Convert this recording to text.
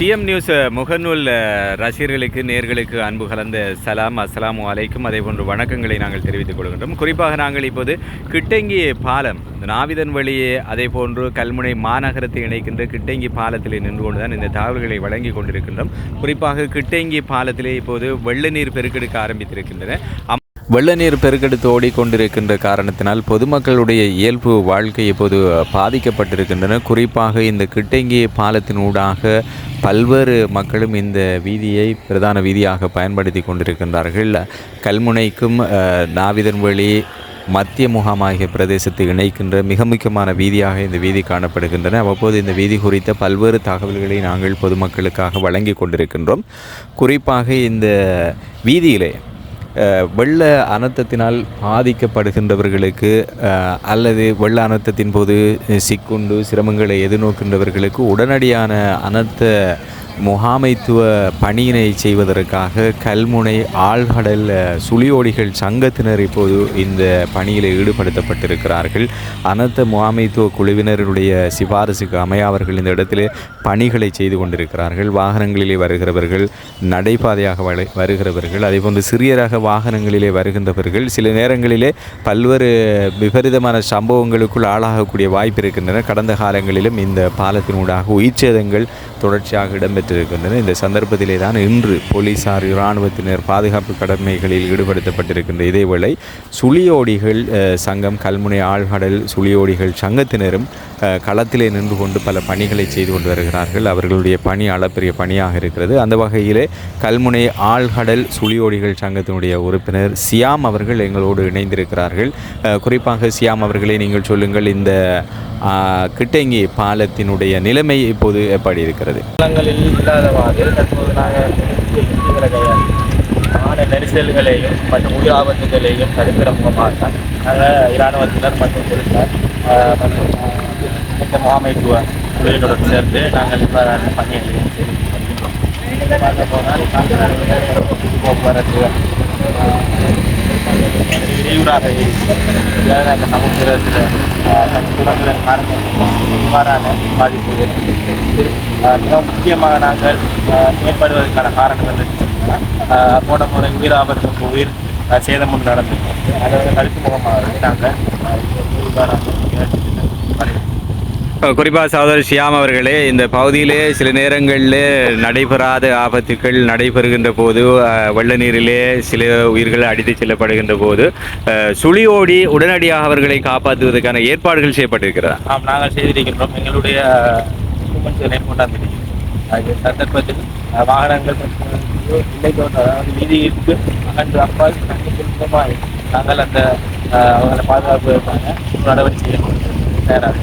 DM news முகநூல் ரசிகர்களுக்கு நேர்களுக்கு அன்பு கலந்த சலாம் அஸ்லாம் அலைக்கும். அதே போன்று வணக்கங்களை நாங்கள் தெரிவித்துக் கொள்கின்றோம். குறிப்பாக நாங்கள் இப்போது கிட்டங்கி பாலம் நாவிதன் வழியே அதே போன்று கல்முனை மாநகரத்தை இணைக்கின்ற கிட்டங்கி பாலத்தில் நின்று கொண்டுதான் இந்த தகவல்களை வழங்கி கொண்டிருக்கின்றோம். குறிப்பாக கிட்டங்கி பாலத்திலே இப்போது வெள்ள நீர் பெருக்கெடுக்க ஆரம்பித்திருக்கின்றன. அம்- வெள்ள நீர் பெருக்கெடுத்து ஓடிக்கொண்டிருக்கின்ற காரணத்தினால் பொதுமக்களுடைய இயல்பு வாழ்க்கை இப்போது பாதிக்கப்பட்டிருக்கின்றன. குறிப்பாக இந்த கிட்டங்கி பாலத்தின் ஊடாக பல்வேறு மக்களும் இந்த வீதியை பிரதான வீதியாக பயன்படுத்தி கொண்டிருக்கின்றார்கள். கல்முனைக்கும் நாவிதன்வழி நாவிதன்வெளி மத்திய முகாமாகிய பிரதேசத்தை இணைக்கின்ற மிக முக்கியமான வீதியாக இந்த வீதி காணப்படுகின்றன. அவ்வப்போது இந்த வீதி குறித்த பல்வேறு தகவல்களை நாங்கள் பொதுமக்களுக்காக வழங்கி கொண்டிருக்கின்றோம். குறிப்பாக இந்த வீதியிலே வெள்ள அனர்த்தத்தினால் பாதிக்கப்படுகின்றவர்களுக்கு அல்லது வெள்ள அனர்த்தத்தின் போது சிக்குண்டு சிரமங்களை எதிர்நோக்கின்றவர்களுக்கு உடனடியான அனர்த்த முகாமைத்துவ பணியினை செய்வதற்காக கல்முனை ஆழ்கடல் சுழியோடிகள் சங்கத்தினர் இப்போது இந்த பணியில் ஈடுபடுத்தப்பட்டிருக்கிறார்கள். அனர்த்த முகாமைத்துவ குழுவினருடைய சிபாரிசுக்கு அமைய அவர்கள் இந்த இடத்திலே பணிகளை செய்து கொண்டிருக்கிறார்கள். வாகனங்களிலே வருகிறவர்கள் நடைபாதையாக வரு வருகிறவர்கள் அதேபோன்று சிறிய ரக வாகனங்களிலே வருகின்றவர்கள் சில நேரங்களிலே பல்வேறு விபரீதமான சம்பவங்களுக்குள் ஆளாகக்கூடிய வாய்ப்பு இருக்கின்றன. கடந்த காலங்களிலும் இந்த பாலத்தினூடாக உயிர்ச்சேதங்கள் தொடர்ச்சியாக இடம்பெற்று இடம்பெற்றிருக்கின்றன இந்த சந்தர்ப்பத்திலே தான் இன்று போலீசார் இராணுவத்தினர் பாதுகாப்பு கடமைகளில் ஈடுபடுத்தப்பட்டிருக்கின்ற இதேவேளை சுழியோடிகள் சங்கம் கல்முனை ஆழ்கடல் சுழியோடிகள் சங்கத்தினரும் களத்திலே நின்று கொண்டு பல பணிகளை செய்து கொண்டு வருகிறார்கள். அவர்களுடைய பணி அளப்பெரிய பணியாக இருக்கிறது. அந்த வகையிலே கல்முனை ஆழ்கடல் சுழியோடிகள் சங்கத்தினுடைய உறுப்பினர் சியாம் அவர்கள் எங்களோடு இணைந்திருக்கிறார்கள். குறிப்பாக சியாம் அவர்களே நீங்கள் சொல்லுங்கள் இந்த கிட்டங்கி பாலத்தினுடைய நிலைமை இப்போது எப்படி இருக்கிறது? காலங்களில் இல்லாதவாறு தற்போது நாங்கள் விதிகளை நெரிசல்களையும் மற்றும் உயிர் ஆபத்துகளையும் தடுக்கிற முகமாக நாங்கள் இராணுவத்தினர் மற்றும் போலீசார் மற்றும் இந்த முகாமைத்துவ குழுவினுடன் சேர்ந்து நாங்கள் இவ்வாறான பணிகளை செய்து பார்க்க போனால் போக்குவரத்து இடையூறாக விரிவுராக காரணமாக இவ்வாறான பாதிப்பு ஏற்பட்டிருக்கிறது. மிக முக்கியமாக நாங்கள் மேம்படுவதற்கான காரணம் என்னன்னா போன முறை உயிர் ஆபத்து உயிர் சேதம் ஒன்று நடந்திருக்கும் அதை கழிப்பு தடுப்பு முகமாக நாங்கள் ஆஹ் இவ்வாறான குறிப்பாக சகோதரர் ஷியாம் அவர்களே இந்த பகுதியிலே சில நேரங்களில் நடைபெறாத ஆபத்துக்கள் நடைபெறுகின்ற போது வெள்ள நீரிலே சில உயிர்கள் அடித்து செல்லப்படுகின்ற போது சுழி சுழியோடி உடனடியாக அவர்களை காப்பாற்றுவதற்கான ஏற்பாடுகள் செய்யப்பட்டிருக்கிறதா? ஆம் நாங்கள் செய்திருக்கின்றோம். எங்களுடைய அது சந்தர்ப்பத்தில் வாகனங்கள் அதாவது வீதிக்கு அகன்று அப்பால் நாங்கள் அந்த அஹ், அவங்களை இருப்பாங்க நடவடிக்கை தயாராக